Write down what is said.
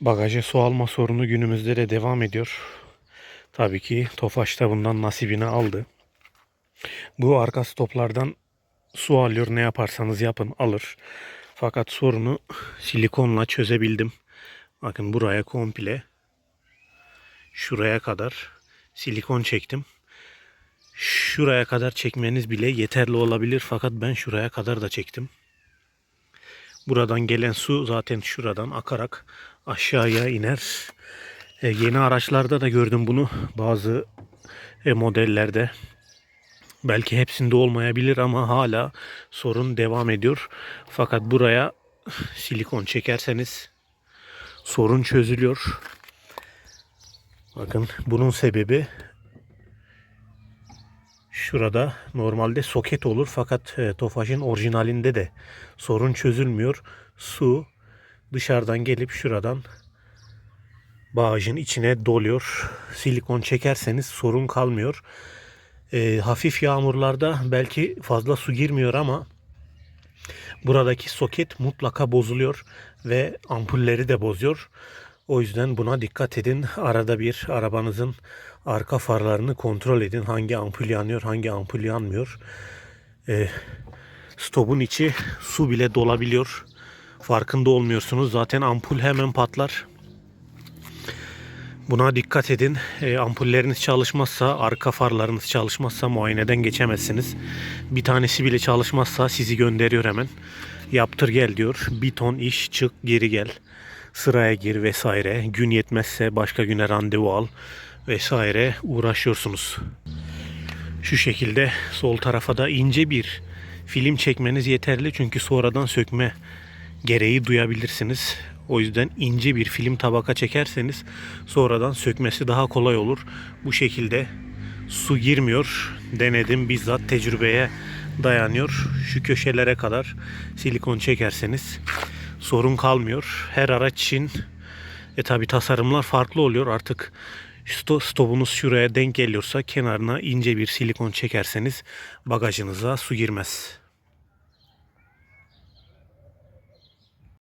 Bagaja su alma sorunu günümüzde de devam ediyor. Tabii ki Tofaş da bundan nasibini aldı. Bu arka stoplardan su alıyor ne yaparsanız yapın alır. Fakat sorunu silikonla çözebildim. Bakın buraya komple şuraya kadar silikon çektim. Şuraya kadar çekmeniz bile yeterli olabilir fakat ben şuraya kadar da çektim. Buradan gelen su zaten şuradan akarak aşağıya iner. E, yeni araçlarda da gördüm bunu bazı e, modellerde. Belki hepsinde olmayabilir ama hala sorun devam ediyor. Fakat buraya silikon çekerseniz sorun çözülüyor. Bakın bunun sebebi şurada normalde soket olur fakat e, Tofaş'ın orijinalinde de sorun çözülmüyor. Su dışarıdan gelip şuradan bağcın içine doluyor. Silikon çekerseniz sorun kalmıyor. E, hafif yağmurlarda belki fazla su girmiyor ama buradaki soket mutlaka bozuluyor ve ampulleri de bozuyor. O yüzden buna dikkat edin. Arada bir arabanızın arka farlarını kontrol edin. Hangi ampul yanıyor, hangi ampul yanmıyor. Ee, stopun içi su bile dolabiliyor. Farkında olmuyorsunuz. Zaten ampul hemen patlar. Buna dikkat edin. E, ampulleriniz çalışmazsa, arka farlarınız çalışmazsa muayeneden geçemezsiniz. Bir tanesi bile çalışmazsa sizi gönderiyor hemen. Yaptır gel diyor. Bir ton iş çık geri gel. Sıraya gir vesaire. Gün yetmezse başka güne randevu al vesaire uğraşıyorsunuz. Şu şekilde sol tarafa da ince bir film çekmeniz yeterli çünkü sonradan sökme gereği duyabilirsiniz. O yüzden ince bir film tabaka çekerseniz sonradan sökmesi daha kolay olur. Bu şekilde su girmiyor. Denedim bizzat tecrübeye dayanıyor. Şu köşelere kadar silikon çekerseniz sorun kalmıyor. Her araç için e tabi tasarımlar farklı oluyor. Artık sto- stopunuz şuraya denk geliyorsa kenarına ince bir silikon çekerseniz bagajınıza su girmez.